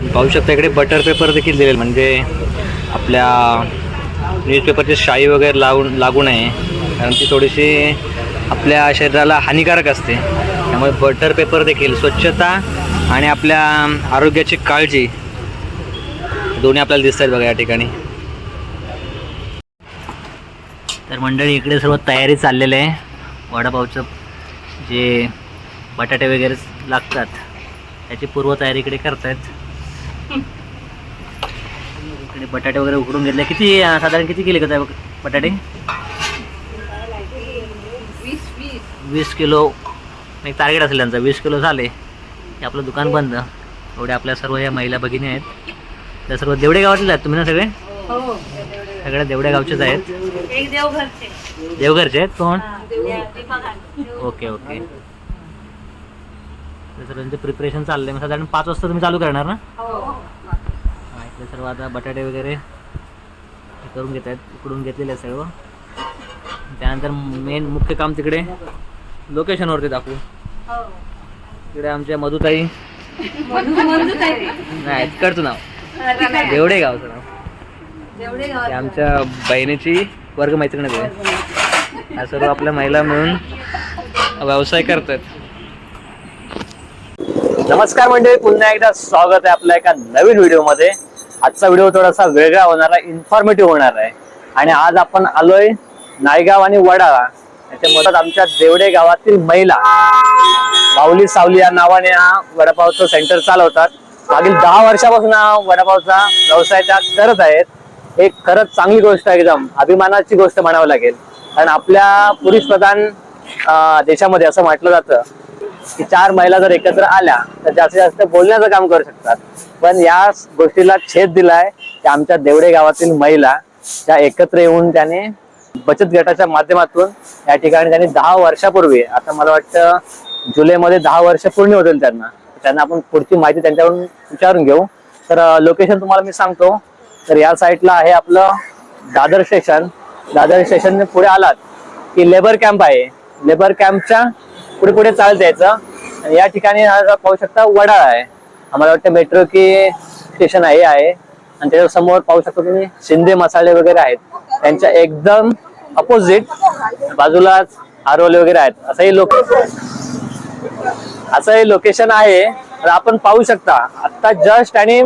पाहू शकता इकडे बटर पेपर देखील दिलेले म्हणजे आपल्या न्यूजपेपरची शाई वगैरे लागून लागू नये. कारण ती थोडीशी आपल्या शरीराला हानिकारक असते. त्यामुळे बटर पेपर देखील स्वच्छता आणि आपल्या आरोग्याची काळजी दोन्ही आपल्याला दिसत आहेत बघा या ठिकाणी. तर मंडळी इकडे सर्व तयारी चाललेली आहे. वडापावचं जे बटाटे वगैरे लागतात त्याची पूर्वतयारी इकडे करतायत. इकडे बटाटे वगैरे उकडून घेतले. किती साधारण किती केले का बटाटे? वीस किलो. एक टार्गेट असेल त्यांचं वीस किलो झाले. की आपलं दुकान बंद. एवढे आपल्या सर्व या महिला भगिनी आहेत. त्या सर्व देवडे गावातले आहेत तुम्ही ना सगळे? हो. सगळ्या देवड्या गावचेच आहेत. देवघरचे. देवघरचे आहेत कोण? Okay okay. तर सर्वांचं प्रिपरेशन चाललंय. मग साधारण पाच वाजता तुम्ही चालू करणार ना? हो. हा, इकडे सर्व आता बटाटे वगैरे हे करून घेत आहेत उकडून घेतलेले आहे सर्व. त्यानंतर मेन मुख्य काम तिकडे लोकेशनवरती दाखवू. हो. तिकडे आमच्या मधुताई. नाही तिकडचं नाव. देवडे गावचं नाव. आमच्या बहिणीची वर्ग मैत्रिणीच आहे सर्व आपल्या महिला मिळून व्यवसाय करतात नमस्कार मंडळी पुन्हा एकदा स्वागत आहे आपल्या एका नवीन व्हिडिओमध्ये. आजचा व्हिडिओ थोडासा वेगळा होणार आहे इन्फॉर्मेटिव्ह होणार आहे. आणि आज आपण आलोय नायगाव आणि वडाळा याच्या मधात आमच्या देवडे गावातील महिला बाहुली सावली या नावाने हा वडापावचं सेंटर चालवतात. मागील दहा वर्षापासून हा वडापावचा व्यवसाय त्या करत आहेत. एक खरंच चांगली गोष्ट आहे एकदम अभिमानाची गोष्ट म्हणावं लागेल. कारण आपल्या पुरुष प्रधान देशामध्ये असं म्हटलं जातं की चार महिला जर एकत्र आल्या तर जास्तीत जास्त बोलण्याचं काम करू शकतात. पण या गोष्टीला छेद दिलाय की आमच्या देवडे गावातील महिला त्या एकत्र येऊन त्याने बचत गटाच्या माध्यमातून या ठिकाणी त्यांनी दहा वर्षापूर्वी आता मला वाटतं जुलैमध्ये दहा वर्ष पूर्ण होतील त्यांना. त्यांना आपण पुढची माहिती त्यांच्याकडून विचारून घेऊ. तर लोकेशन तुम्हाला मी सांगतो. तर या साईडला आहे आपलं दादर स्टेशन. दादर स्टेशन पुढे आलात की लेबर कॅम्प आहे. लेबर कॅम्पच्या पुढे पुढे चालत यायचं आणि या ठिकाणी पाहू शकता वडाळा आहे. आम्हाला वाटतं मेट्रो की स्टेशन आहे आहे. आणि त्याच्यासमोर पाहू शकता तुम्ही शिंदे मसाले वगैरे आहेत. त्यांच्या एकदम अपोजिट बाजूलाच आरोले वगैरे आहेत. असंही लोक असं हे लोकेशन आहे. तर आपण पाहू शकता आता जस्ट आणि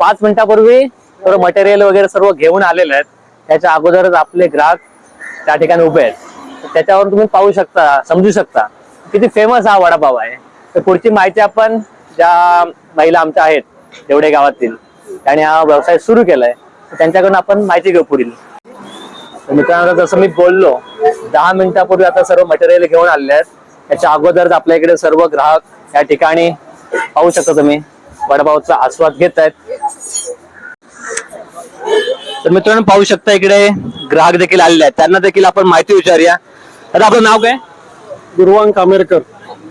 पाच मिनिटापूर्वी सर्व मटेरियल वगैरे सर्व घेऊन आलेले आहेत. त्याच्या अगोदरच आपले ग्राहक त्या ठिकाणी उभे आहेत. त्याच्यावर तुम्ही पाहू शकता समजू शकता. किती फेमस हा वडापाव आहे. तर पुढची माहिती आपण ज्या महिला आमच्या आहेत तेवढे गावातील त्यांनी हा व्यवसाय सुरू केलाय. तर त्यांच्याकडून आपण माहिती घेऊ पुढील. मित्रांनो जसं मी बोललो दहा मिनिटापूर्वी आता सर्व मटेरियल घेऊन आलेले आहेत. त्याच्या अगोदरच आपल्या इकडे सर्व ग्राहक या ठिकाणी पाहू शकता तुम्ही. वडापावचा आस्वाद घेत आहेत. तर मित्रांनो पाहू शकता इकडे ग्राहक देखील आलेले आहेत. त्यांना देखील आपण माहिती विचारूया. आता आपलं नाव काय? दुर्वांग कामेरकर.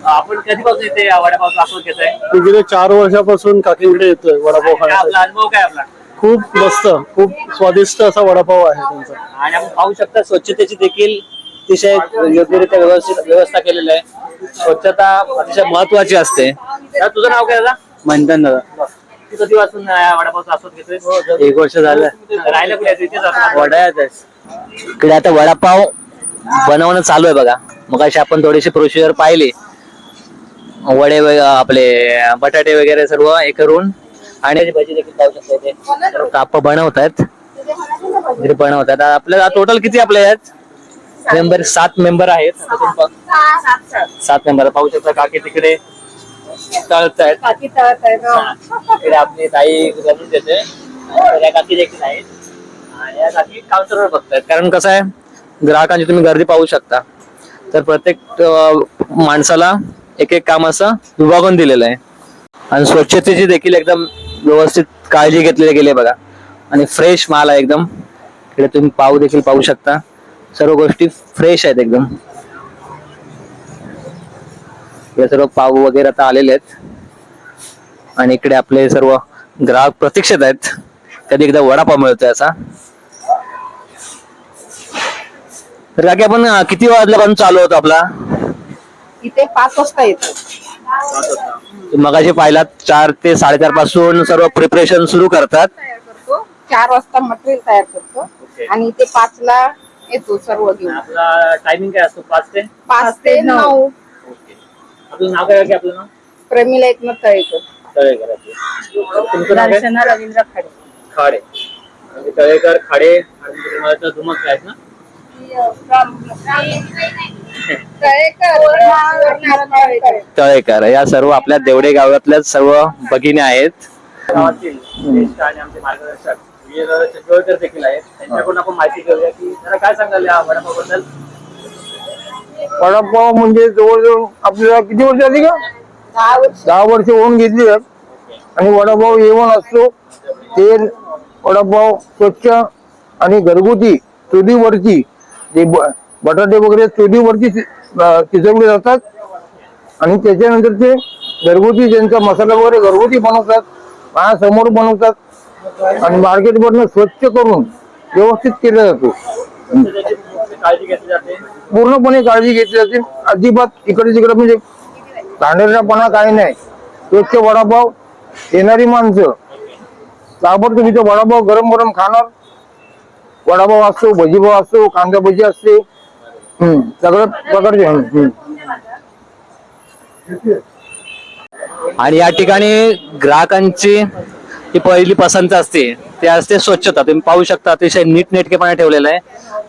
आपण कधीपासून इथे आस्वाद घेत आहे मी गेले चार वर्षापासून काकीकडे येतोय वडापाव आपला खाण्यासाठी. अनुभव काय आपला? खूप मस्त खूप स्वादिष्ट असा वडापाव आहे त्यांचा. आणि आपण पाहू शकता स्वच्छतेची देखील अतिशय योग्यरित्या व्यवस्थित व्यवस्था केलेली आहे. स्वच्छता अतिशय महत्वाची असते. दादा, तुझं नाव काय दादा? मंथन दादा. तू कधीपासून या वडापावचा आस्वाद घेतोय? एक वर्ष झालं. राहिलं कुठे? इथेच. वडाळ्यात इकडे आता वडापाव बनवणं चालू आहे बघा. मग अशी आपण थोडीशी प्रोसिजर पाहिली. वडे आपले बटाटे वगैरे सर्व हे करून आणि भजी देखील पाहू शकता काप बनवत आहेत इथे बनवत आहेत आपल्याला टोटल किती आपले आहेत मेंबर सात मेंबर आहेत. सात मेंबर पाहू शकता काकी तिकडे तळत आहेत इकडे आपली ताई बनवून देते. काकी देखील आहेत. आणि काकी काउंटरवर बघतायत. कारण कसं आहे? ग्राहकांची तुम्ही गर्दी पाहू शकता. तर प्रत्येक माणसाला एक एक काम असं विभागून दिलेलं आहे. आणि स्वच्छतेची देखील एकदम व्यवस्थित काळजी घेतलेली गेली आहे बघा. आणि फ्रेश माल आहे एकदम. इकडे तुम्ही पाहू देखील पाहू शकता. सर्व गोष्टी फ्रेश आहेत एकदम. हे सर्व पाव वगैरे आता आलेले आहेत. आणि इकडे आपले सर्व ग्राहक प्रतीक्षेत आहेत. कधी एकदा वडापाव मिळतोय असा. तर काकी आपण अं, किती वाजल्यापासून चालू होतो आपला? इथे पाच वाजता येतो. मगाशी पाहिलात चार ते साडेचारपासून सर्व प्रिपरेशन सुरू करतात. तयार करतो. चार वाजता मटेरियल तयार करतो. आणि ते पाच ला येतो सर्व घेऊन. आपला टायमिंग काय असतो? पाच ते? पाच ते नऊ. आपलं नाव काय की आपलं नाव? प्रेमीला तळेकर. तळेकर आपलं. तुमचं नाव काय? रवींद्र खाडे. खाडे. म्हणजे तळेकर खाडे. आणि तुम्हाला तर आहेत ना? तळेकर या सर्व आपल्या देवडे गावातल्या सर्व भगिनी आहेत. वडापाव म्हणजे जवळजवळ आपल्याला किती वर्ष आली का? दहा वर्ष होऊन घेतली आणि वडापाव येऊन असतो. तेल वडापाव स्वच्छ आणि घरगुती चुलीवरची. ते ब- बटाटे वगैरे चुलीवरती शिजवले जातात. आणि त्याच्यानंतर ते घरगुती त्यांचा मसाला वगैरे घरगुती बनवतात पायासमोर बनवतात. आणि मार्केटमधनं स्वच्छ करून व्यवस्थित केला जातो. पूर्णपणे काळजी घेतली जाते. अजिबात इकडे तिकडे म्हणजे घाणेरडापणा काही नाही. स्वच्छ वडापाव येणारी माणसं. ताबडतोब इथं वडापाव गरम गरम खाणार. वडापाव असतो भजीभाव असतो कांदा भजी असते हम्म सगळं प्रकारचे आणि या ठिकाणी ग्राहकांची ही पहिली पसंत असते. ते असते स्वच्छता. तुम्ही पाहू शकता अतिशय नीटनेटकेपणा ठेवलेलं आहे.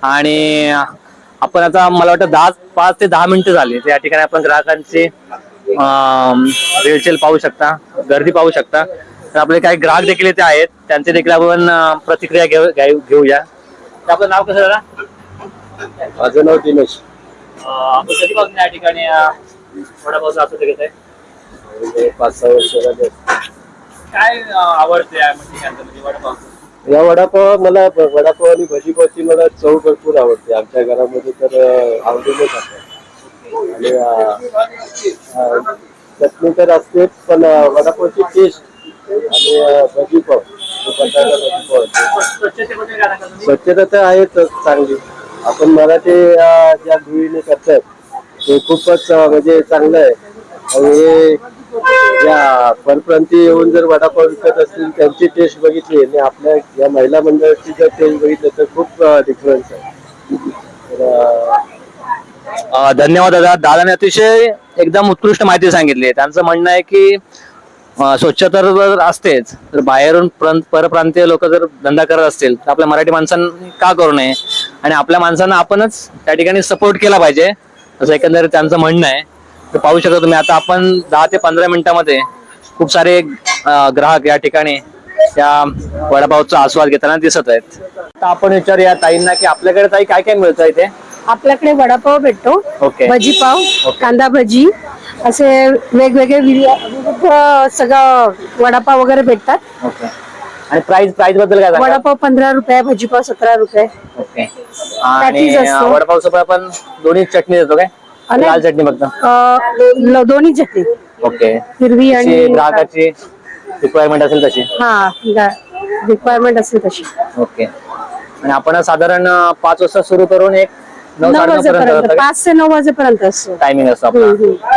आणि आपण आता मला वाटतं दहा पाच ते दहा मिनिटं झाली. या ठिकाणी आपण ग्राहकांची रेलचेल पाहू शकता गर्दी पाहू शकता. तर आपले काही ग्राहक देखील इथे आहेत. त्यांचे देखील आपण प्रतिक्रिया घेऊ घेऊ- घेऊया. तर आपलं नाव कसं जरा माझं नाव दिनेश. आपण कधीपासून या ठिकाणी वडापावचा असं घेत आहे म्हणजे पाच सहा वर्ष झाले. काय अं, आवडते या ठिकाणचं म्हणजे या वडापाव मला वडापाव आणि भजीपावची मला चव भरपूर आवडते. आमच्या घरामध्ये तर अं, आवडीने खातात. आणि अं, अं, चटणी तर असतेच पण अं, वडापावची टेस्ट आणि अं, भजीपाव. स्वच्छता तर आहेच चांगली. आपण मराठी ज्या धुळीने करतात ते खूपच म्हणजे चांगलं आहे. आणि हे या परप्रांती येऊन जर वडापाव विकत असतील त्यांची टेस्ट बघितली आणि आपल्या या महिला मंडळाची जर टेस्ट बघितली तर खूप डिफरन्स आहे. धन्यवाद दादा. दादाने अतिशय एकदम उत्कृष्ट माहिती सांगितली. आहे त्यांचं म्हणणं आहे की स्वच्छता जर असतेच तर बाहेरून परप्रांतीय लोक जर धंदा करत असतील तर आपल्या मराठी माणसांनी का करू नये? आणि आपल्या माणसांना आपणच त्या ठिकाणी सपोर्ट केला पाहिजे असं एकंदरीत त्यांचं म्हणणं आहे. तर पाहू शकता तुम्ही आता आपण दहा ते पंधरा मिनिटामध्ये खूप सारे ग्राहक या ठिकाणी त्या वडापावचा आस्वाद घेताना दिसत आहेत. आता आपण विचारूया ताईंना की आपल्याकडे ताई काय काय मिळतं इथे? आपल्याकडे वडापाव भेटतो ओके. भजी पाव. कांदा भजी असे वेगवेगळे विवि- विविध सगळं वडापाव वगैरे भेटतात. ओके. आणि प्राइस प्राइसबद्दल काय सांगा वडापाव पंधरा रुपये भजीपाव सतरा रुपये. ओके. आणि Patties असतो. वडापाव सोबत आपण दोन्ही चटणी देतो काय? आणि- लाल चटणी फक्त. अं, ल- दोन्ही चटणी. ओके. हिरवी आणि ग्राहकाची रिक्वायरमेंट असेल तशी. हा रिक्वायरमेंट असेल तशी. ओके. आणि आपण साधारण अं, पाच वाजता सुरू करून एक नऊ नऊ वाजेपर्यंत पाच ते नऊ वाजेपर्यंत असतो. टायमिंग असतो आपला. हम्म, हम्म.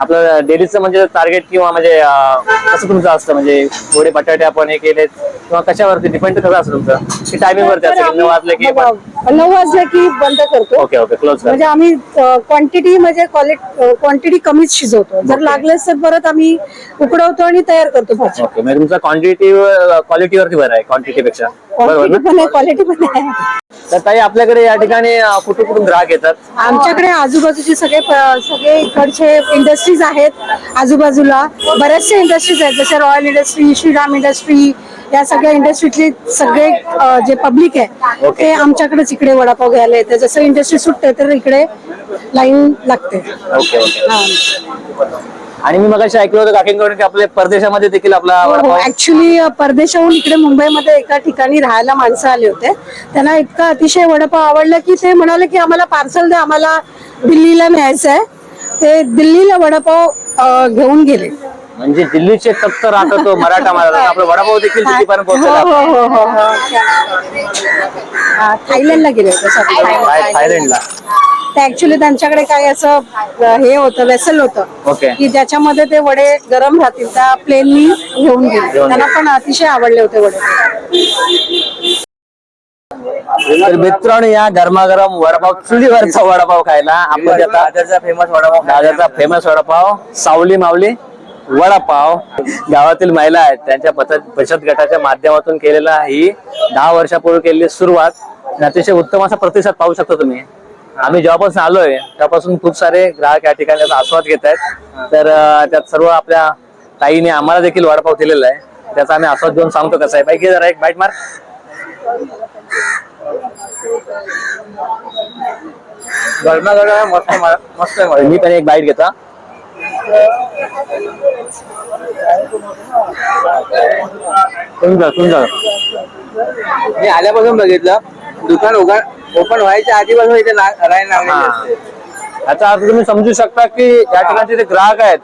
आपलं डेलीचं म्हणजे टार्गेट किंवा म्हणजे अं, कसं तुमचं असतं? म्हणजे थोडे बटाटे आपण हे केलेत किंवा कशावरती डिपेंड कसं असतं तुमचं? की टायमिंग वरती असतं की नऊ वाजले की बघा, नऊ वाजले की बंद करतो. ओके ओके क्लोज म्हणजे आम्ही क्वांटिटी म्हणजे क्वांटिटी कमीच शिजवतो. जर. लागलेच तर परत आम्ही उकडवतो आणि तयार करतो भाजी. ओके म्हणजे तुमचा क्वांटिटी क्वालिटीवरती बरं आहे क्वांटिटी पेक्षा. बरोबर ना? क्वांटिटी पण आहे क्वालिटी पण आहे. तर ताई आपल्याकडे या ठिकाणी अं, कुठून कुठून ग्राहक येतात? आमच्याकडे आजूबाजूचे सगळे प- सगळे इकडचे इंडस्ट्रीज आहेत आजूबाजूला. बरेचसे इंडस्ट्रीज आहेत जसे रॉयल इंडस्ट्री श्रीराम इंडस्ट्री या सगळ्या इंडस्ट्रीतले सगळे अ, जे पब्लिक आहे. ते आमच्याकडेच इकडे वडापाव घ्यायला येते जसं इंडस्ट्री सुटते तर इकडे लाईन लागते. ओके ओके हा. आणि मी मगाशी ऐकलं होतं काकींकडून की आपल्या परदेशामध्ये देखील आपला हो वडापाव ऍक्च्युली परदेशाहून इकडे मुंबईमध्ये एका ठिकाणी राहायला माणसं आले होते. त्यांना इतका अतिशय वडापाव आवडला की ते म्हणाले की आम्हाला पार्सल द्या आम्हाला दिल्लीला न्यायचं आहे. ते दिल्लीला वडापाव घेऊन गेले. म्हणजे दिल्लीचे तख्त राहतो तो मराठा महाराज आपला वडापाव देखील तिथपर्यंत हो पोहोचला. हो हो हो हो हा, थायलंडला गेले होते थायलंडला. ते ऍक्च्युली त्यांच्याकडे काही असं अ, हे होतं वेसल होतं. ओके. की ज्याच्यामध्ये ते वडे गरम राहतील त्या प्लेननी घेऊन गेले. त्यांना पण अतिशय आवडले होते वडे. तर मित्रांनो या गरमागरम वडापाव चुलीवरचा वडापाव खायला. आपण आता फेमस वडापाव दादरचा फेमस वडापाव सावली मावली वडापाव गावातील महिला आहेत त्यांच्या बचत बचत गटाच्या माध्यमातून केलेला ही दहा वर्षापूर्वी केलेली सुरुवात. अतिशय उत्तम असा प्रतिसाद पाहू शकता तुम्ही. आम्ही जेव्हापासून आलोय तेव्हापासून खूप सारे ग्राहक या ठिकाणी आस्वाद घेत आहेत. तर त्यात सर्व आपल्या ताईने आम्हाला देखील वडापाव दिलेला आहे. त्याचा आम्ही आस्वाद घेऊन सांगतो कसा आहे. बाईक जरा एक बाईट मार. मस्त मस्त मी पण एक बाईट घेतो सुंदर सुंदर. मी आल्यापासून बघितलं दुकान ओपन व्हायच्या आधीपासून इथे हा. याचा अर्थ तुम्ही समजू शकता की या ठिकाणचे जे ग्राहक आहेत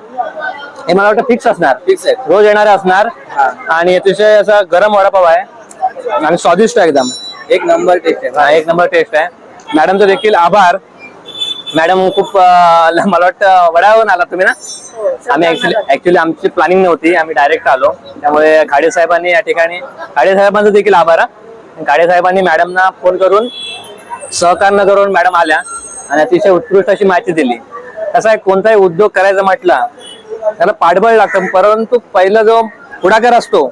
हे मला वाटतं फिक्स असणार. फिक्स आहे रोज येणारे असणार. आणि अतिशय असा गरम वडापाव आहे. आणि स्वादिष्ट आहे एकदम. एक नंबर टेस्ट आहे. हा, एक नंबर टेस्ट आहे. मॅडमचं देखील आभार. मॅडम खूप मला वाटतं वड्यावरून आला तुम्ही ना? आम्ही ऍक्च्युली ऍक्च्युली आमची प्लॅनिंग नव्हती आम्ही डायरेक्ट आलो. त्यामुळे खाडे साहेबांनी या ठिकाणी खाडे साहेबांचं देखील आभार हा. खाडे साहेबांनी मॅडमना फोन करून सहकार्य करून मॅडम आल्या आणि अतिशय उत्कृष्ट अशी माहिती दिली. कसं आहे कोणताही उद्योग करायचा म्हटला त्याला पाठबळ लागतं परंतु पहिला जो पुढाकार असतो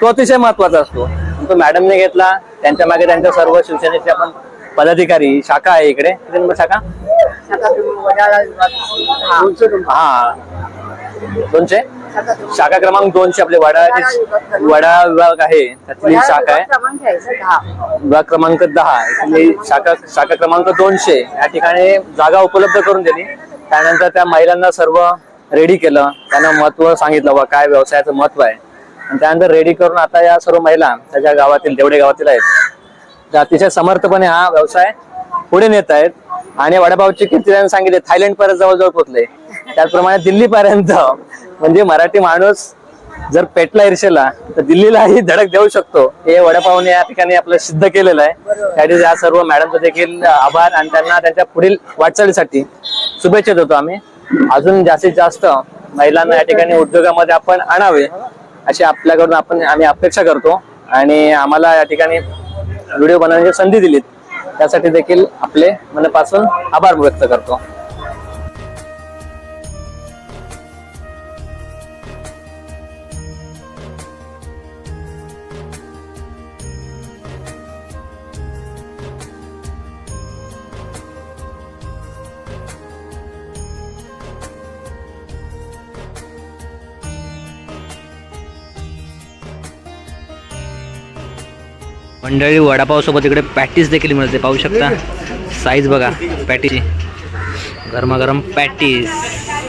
तो अतिशय महत्त्वाचा असतो. तो मॅडमने घेतला त्यांच्या मागे त्यांच्या सर्व शिवसेनेचे आपण पदाधिकारी शाखा आहे इकडे. किती नंबर शाखा? हा. दोनशे? शाखा क्रमांक दोनशे आपले वडा वडा विभाग आहे त्यातली शाखा आहे. विभाग क्रमांक दहा. शाखा शाखा क्रमांक दोनशे. या ठिकाणी जागा उपलब्ध करून दिली. त्यानंतर त्या महिलांना सर्व रेडी केलं. त्यांना महत्त्व सांगितलं बा काय व्यवसायाचं महत्त्व आहे. आणि त्यानंतर रेडी करून आता या सर्व महिला त्याच्या गावातील तेवढे गावातील आहेत अतिशय समर्थपणे हा व्यवसाय पुढे नेत आहेत. आणि वडापावची किती त्यांनी सांगितले थायलंड पर्यंत जवळजवळ पोहोचले. त्याचप्रमाणे दिल्ली पर्यंत म्हणजे मराठी माणूस जर पेटला इर्षेला तर दिल्लीलाही धडक देऊ शकतो. हे वडापावने या ठिकाणी आपलं सिद्ध केलेलं आहे. त्यासाठी या सर्व मॅडमचं देखील आभार आणि त्यांना त्यांच्या पुढील वाटचालीसाठी शुभेच्छा देतो आम्ही. अजून जास्तीत जास्त महिलांना या ठिकाणी उद्योगामध्ये आपण आणावे अशी आपल्याकडून आपण आम्ही अपेक्षा करतो. आणि आम्हाला या ठिकाणी व्हिडिओ बनवण्याची संधी दिलीत. त्यासाठी देखील आपले मनापासून आभार व्यक्त करतो. मंडळी वडापाव सोबत इकडे पॅटीस देखील मिळते पाहू शकता. साईज बघा पॅटीची. गरमागरम पॅटीस.